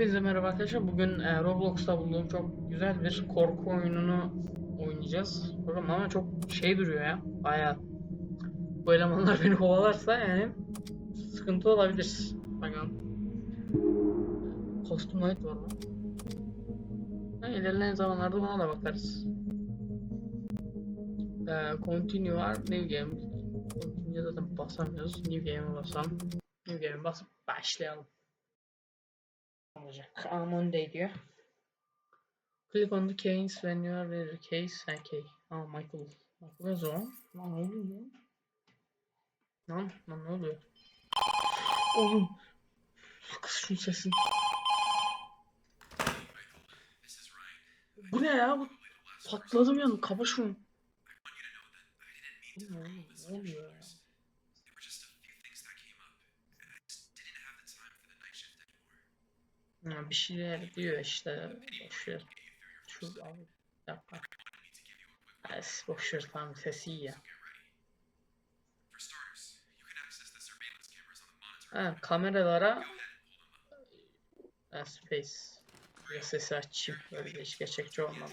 Hepinize merhaba arkadaşlar. Bugün e, Roblox'ta bulduğum çok güzel bir korku oyununu oynayacağız. Bakalım ama çok şey duruyor ya. Bayağı. Bu elemanlar beni kovalarsa yani sıkıntı olabilir. Bakalım. Kostüm light var lan. Ha, ilerleyen zamanlarda buna da bakarız. E, continue var. New game. Continue zaten basamıyoruz. New game'e basalım. New game'e basıp başlayalım olacak. On Monday diyor. Click on the case when you are ready. Case key. Aa Michael. Michael yazıyor lan. Lan ne oluyor lan? Lan, ne oluyor? Oğlum. Kız şunun sesini. Bu ne ya? Bu patladım yani. Kapa şunu. Ne oluyor ya? Ha, bir şeyler diyor işte. Boş ver. Get you through your Şu first day. abi. Bir dakika. Wanted me to give you a quick Es, boş ver tamam sesi iyi ya. Ha, kameralara ha, space. Bir sesi açayım. Böyle değişik gerçekçi olmaz.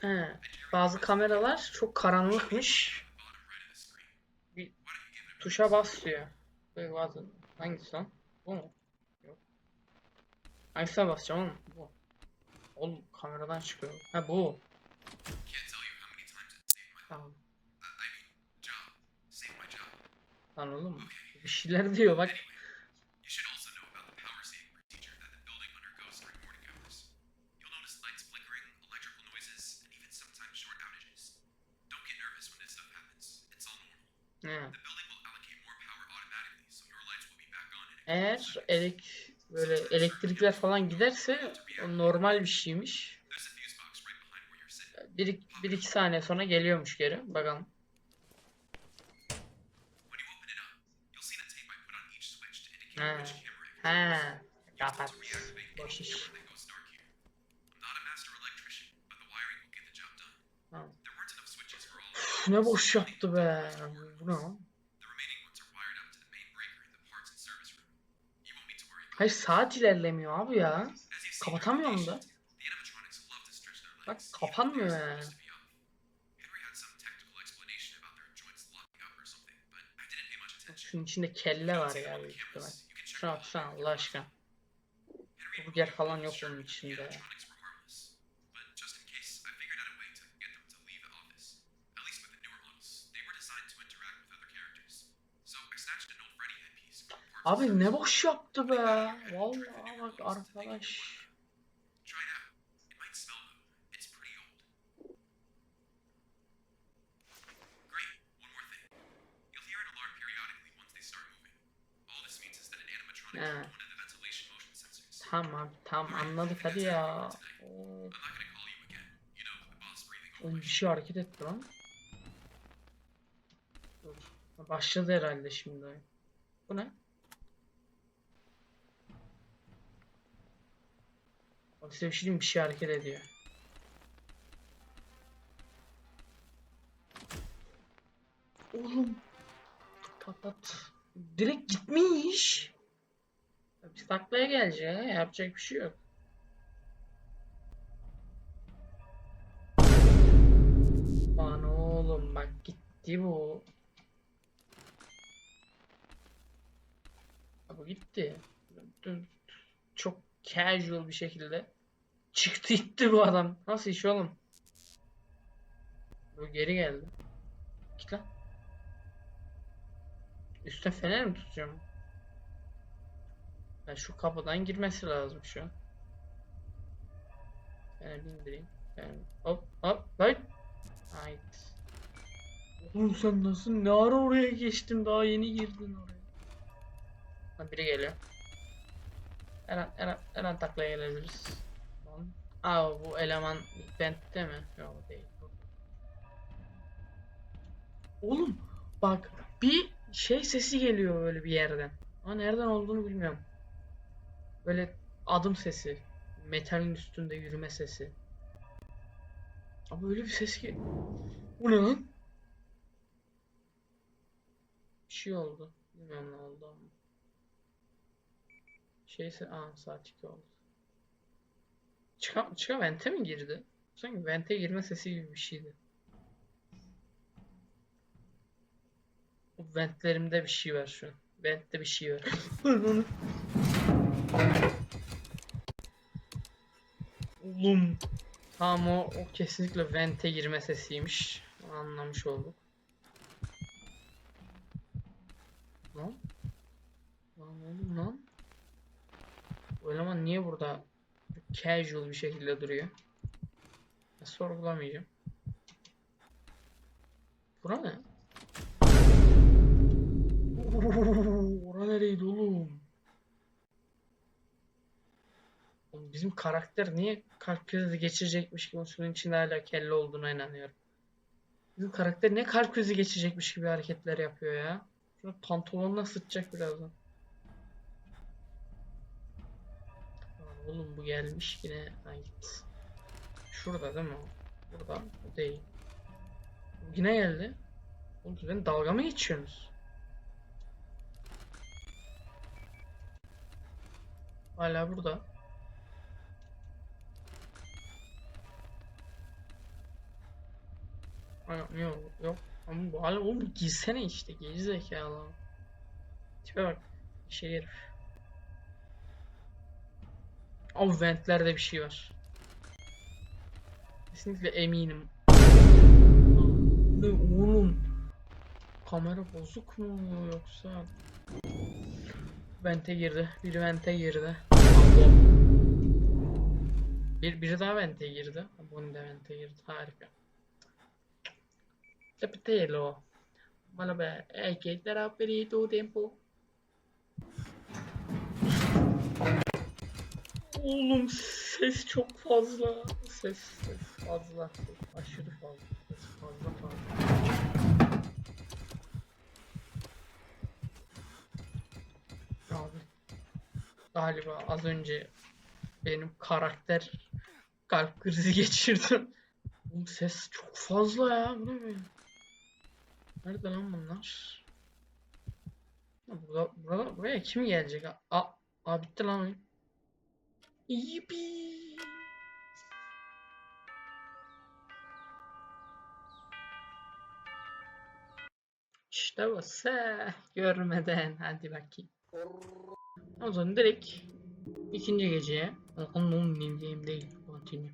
He, bazı kameralar çok karanlıkmış. Tuşa bas diyor. Böyle bazı. Hangisi lan? Bu mu? Yok. Hangisine basacağım oğlum? Bu. Oğlum kameradan çıkıyor. Ha bu. Tamam. Lan oğlum. Bir şeyler diyor bak. Anyway, Eğer elek böyle elektrikler falan giderse o normal bir şeymiş. Bir, bir iki saniye sonra geliyormuş geri. Bakalım. Ha. controls. Kapat. To reactivate Boş iş. camera that goes dark here. I'm not Hayır saat ilerlemiyor abi ya. Kapatamıyorum da. Bak kapanmıyor yani. Şunun içinde kelle var ya büyük ihtimal. Şuna baksana Allah aşkına. Burger falan yok onun içinde ya. Ha. broke one of the ventilation motion sensors. Tamam abi tamam anladık hadi ya. Oo, Oğlum bir şey hareket etti lan. Başladı herhalde şimdi. Bu ne? Bak size bir şey diyeyim bir şey hareket ediyor. Oğlum. Patlat. Direkt gitmiş. Biz taklaya geleceğiz. Yapacak bir şey yok. Lan oğlum bak gitti bu. Bu gitti. Çok casual bir şekilde çıktı gitti bu adam. Nasıl iş oğlum? Bu geri geldi. Git lan. Üstte fener mi tutacağım? Ben şu kapıdan girmesi lazım şu an. Fener indireyim. Fener. Hop hop hayt. Hayt. Oğlum sen nasıl ne ara oraya geçtin daha yeni girdin oraya. Ha biri geliyor. An, her an taklaya gelebiliriz. Aa bu eleman Bent'te mi? Yok değil. Oğlum bak bir şey sesi geliyor böyle bir yerden. Ama nereden olduğunu bilmiyorum. Böyle adım sesi. Metalin üstünde yürüme sesi. Ama öyle bir ses ki. Bu ne lan? şey oldu. Bilmiyorum ne oldu ama. Şeyse aa saat 2 oldu. Çıka, çıka vente mi girdi? Sanki vente girme sesi gibi bir şeydi. O ventlerimde bir şey var şu an. Ventte bir şey var. Oğlum. Tamam o, o kesinlikle vente girme sesiymiş. Anlamış olduk. Lan? Lan oğlum lan? Bu eleman niye burada casual bir şekilde duruyor? Sorgulamayacağım. Bura ne? Ora nereydi oğlum? Bizim karakter niye kalp krizi geçirecekmiş gibi şunun içinde hala kelle olduğuna inanıyorum. Bizim karakter ne kalp krizi geçirecekmiş gibi hareketler yapıyor ya. Şunu pantolonuna sıçacak birazdan. Oğlum bu gelmiş yine ait. Şurada değil mi? Burada değil. Yine geldi. Oğlum beni dalga mı geçiyorsunuz? Hala burada. Ay, Yok yok. Ama bu hala oğlum girsene işte geri zekalı. Tipe bak. Şey herif. Abi ventlerde bir şey var. Kesinlikle eminim. Ne oğlum? Kamera bozuk mu yoksa? Vente girdi. Biri vente girdi. Abo. Bir, biri daha vente girdi. Bunu da vente girdi. Harika. Capitello. Vabbè, è che darà perito tempo. Oğlum ses çok fazla. Ses, ses fazla. Aşırı fazla. Ses fazla fazla. Abi. Galiba az önce benim karakter kalp krizi geçirdim. Oğlum ses çok fazla ya. Bu ne böyle? Nerede lan bunlar? Burada, burada, buraya kim gelecek? A, a bitti lan oyun. Yippee. İşte bu. Se görmeden. Hadi bakayım. O zaman direkt ikinci geceye. Onun bildiğim değil. Continue.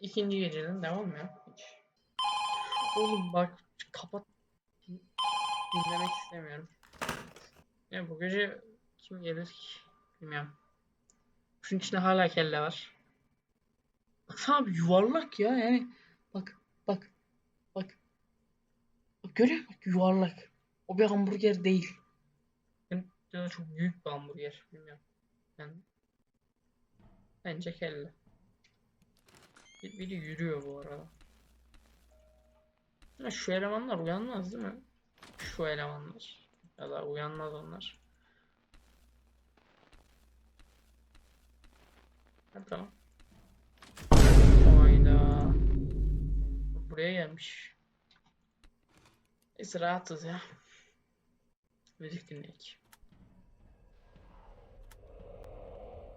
İkinci geceden devam ya. Hiç. Oğlum bak kapat. Din- Dinlemek istemiyorum. Ya bu gece kim gelir ki? Bilmiyorum. Şunun içinde hala kelle var. Baksana abi yuvarlak ya yani. Bak bak bak. Bak görüyor musun? Yuvarlak. O bir hamburger değil. Yani çok büyük bir hamburger. Bilmiyorum. Yani bence kelle. Bir- Biri yürüyor bu arada. Şu elemanlar uyanmaz değil mi? Şu elemanlar. Ya da uyanmaz onlar. Ha, tamam. Hayda. Buraya gelmiş. Biz rahatız ya. Müzik dinleyek.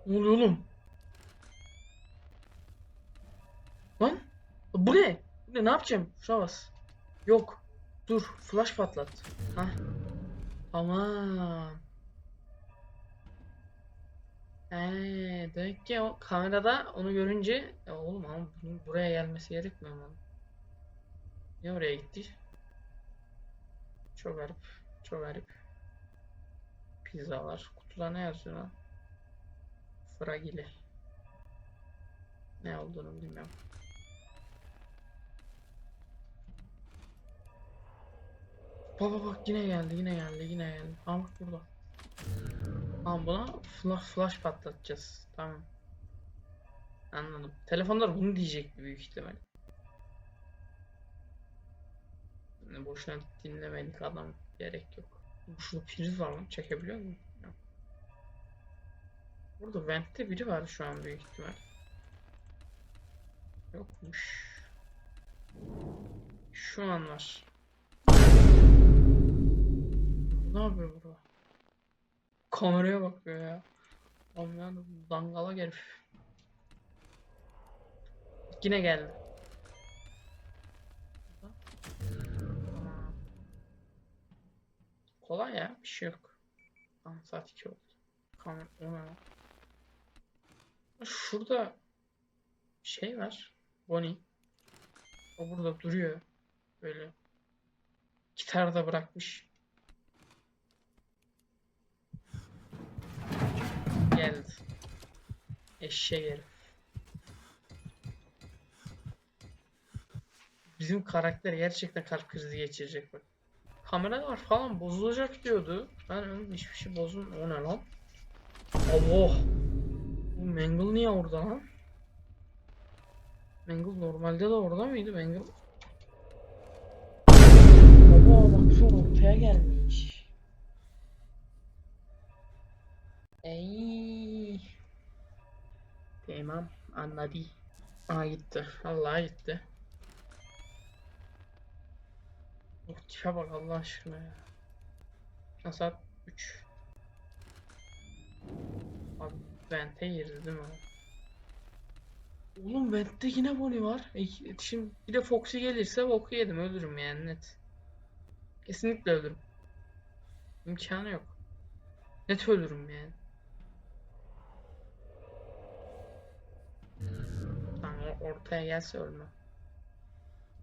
Ne oluyor oğlum? Lan? Bu ne? Bu ne? Ne yapacağım? Şuna bas. Yok. Dur. Flash patlat. Hah. Tamam. Eee demek ki o kamerada onu görünce ya oğlum ama bunun buraya gelmesi gerekmiyor mu? Niye oraya gitti? Çok garip. Çok garip. Pizzalar. Kutuda ne yazıyor lan? Fragile. Ne olduğunu bilmiyorum. Baba bak yine geldi yine geldi yine geldi. Bak burada. Tamam buna flash, flash patlatacağız. Tamam. Anladım. Telefonlar bunu diyecek büyük ihtimal. Ne boşuna dinlemedik adam. Gerek yok. Şurada priz var mı? Çekebiliyor mu? Burada vent'te biri var şu an büyük ihtimal. Yokmuş. Şu an var. ne yapıyor burada? Kameraya bakıyor ya. Ya dangala herif. Yine geldi. Kolay ya bir şey yok. Tamam saat 2 oldu. Kamera? Şurada şey var. Bonnie. O burada duruyor. Böyle. Gitar da bırakmış. Geldi. Eşeğe herif. Bizim karakter gerçekten kalp krizi geçirecek bak. Kameralar falan bozulacak diyordu. Ben hiçbir şey bozun. O ne lan? Allah! Bu Mangle niye orada lan? Mangle normalde de orada mıydı Mangle? Baba bak şu ortaya gelmiş. Ey. Tamam anladı. Aa gitti. Allah gitti. Oh, tipe bak Allah aşkına ya. Saat 3. Abi vente girdi değil mi? Oğlum Vent'te yine Bonnie var. E, şimdi bir de Foxy gelirse boku yedim ölürüm yani net. Kesinlikle ölürüm. İmkanı yok. Net ölürüm yani. Tamam o ortaya gelse ölmem.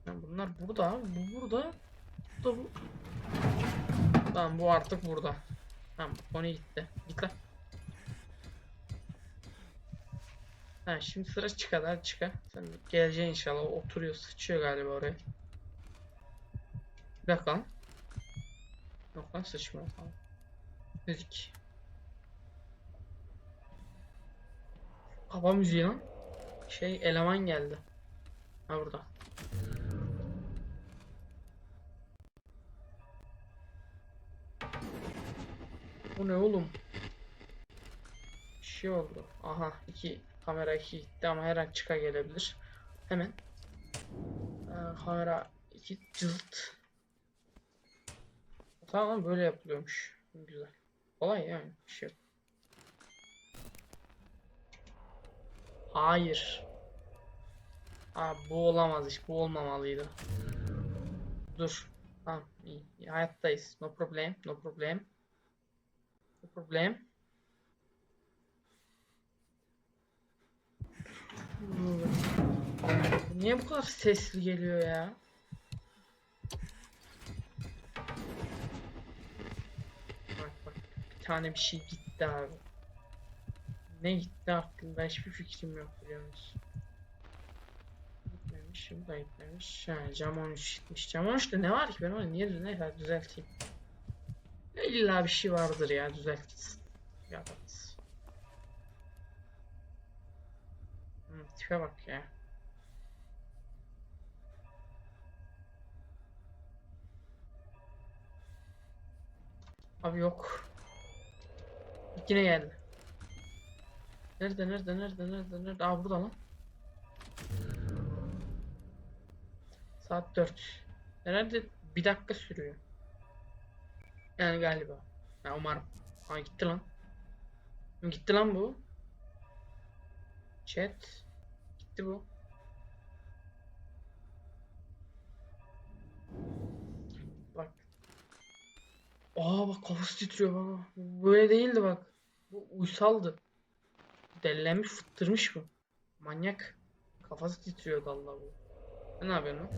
Ya bunlar burada. Bu burada. Bu da bu. Tamam bu artık burada. Tamam Bonnie gitti. Git lan. Ha şimdi sıra çıka hadi çıka. Sen geleceksin inşallah. Oturuyor sıçıyor galiba oraya. Bir dakika lan. Yok lan sıçmıyor tamam. Müzik. Hava müziği lan. Şey eleman geldi. Ha burada. Bu ne oğlum? Bir şey oldu. Aha iki kamera iki gitti ama her an çıka gelebilir. Hemen. Ee, kamera iki cılt. Tamam böyle yapılıyormuş. Güzel. Kolay yani. Bir şey yok. Hayır. Aa, bu olamaz iş. Bu olmamalıydı. Dur. Tamam iyi. iyi. Hayattayız. No problem. No problem. No problem. Niye bu kadar sesli geliyor ya? Bak bak. Bir tane bir şey gitti abi. Ne gitti hakkında hiçbir fikrim yok biliyor musun? Gitmemiş, bu da gitmemiş. Ha, cam 13 gitmiş. Cam 13'te ne var ki ben onu niye ne kadar düzelteyim? İlla bir şey vardır ya düzelt gitsin. Yaparız. Hı, tipe bak ya. Abi yok. Yine geldi. Nerede nerede nerede nerede nerede? Aa burada lan. Saat 4. Herhalde bir dakika sürüyor. Yani galiba. Ya umarım. Aa gitti lan. Gitti lan bu. Chat. Gitti bu. Bak. Aa bak kafası titriyor baba. Böyle değildi bak. Bu uysaldı. Delilenmiş fıttırmış bu. Manyak. Kafası titriyordu Allah bu. Ne yapıyorsun lan?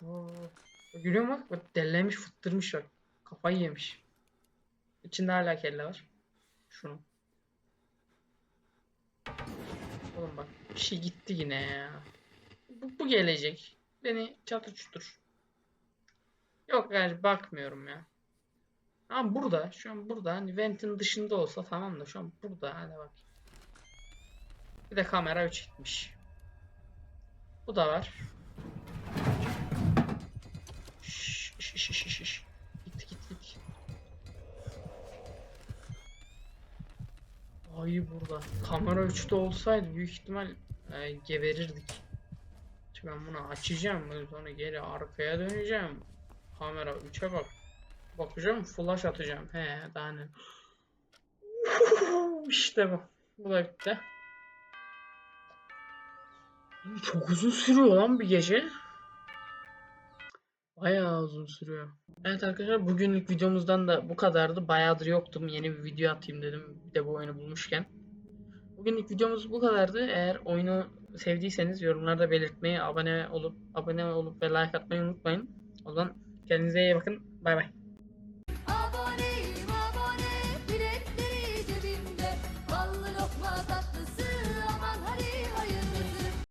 Bu- Görüyor musun? Bak delilenmiş fıttırmış bak. Kafayı yemiş. İçinde hala kelle var. Şunu. Oğlum bak bir şey gitti yine ya. Bu, bu gelecek. Beni çatır çutur. Yok yani bakmıyorum ya. Ama burada, şu an burada. Hani ventin dışında olsa tamam da şu an burada. Hadi bak. Bir de kamera 3 gitmiş. Bu da var. Şş, şş, şş, şş. Git git git. Ay burada. Kamera 3'te olsaydı büyük ihtimal e, geberirdik. Şimdi ben bunu açacağım. Sonra geri arkaya döneceğim. Kamera 3'e bak. Bakacağım flash atacağım. He daha ne. işte bu. Bu da bitti. Çok uzun sürüyor lan bir gece. Bayağı uzun sürüyor. Evet arkadaşlar bugünlük videomuzdan da bu kadardı. Bayağıdır yoktum. Yeni bir video atayım dedim. Bir de bu oyunu bulmuşken. Bugünlük videomuz bu kadardı. Eğer oyunu sevdiyseniz yorumlarda belirtmeyi, abone olup abone olup ve like atmayı unutmayın. O zaman kendinize iyi bakın. Bay bay.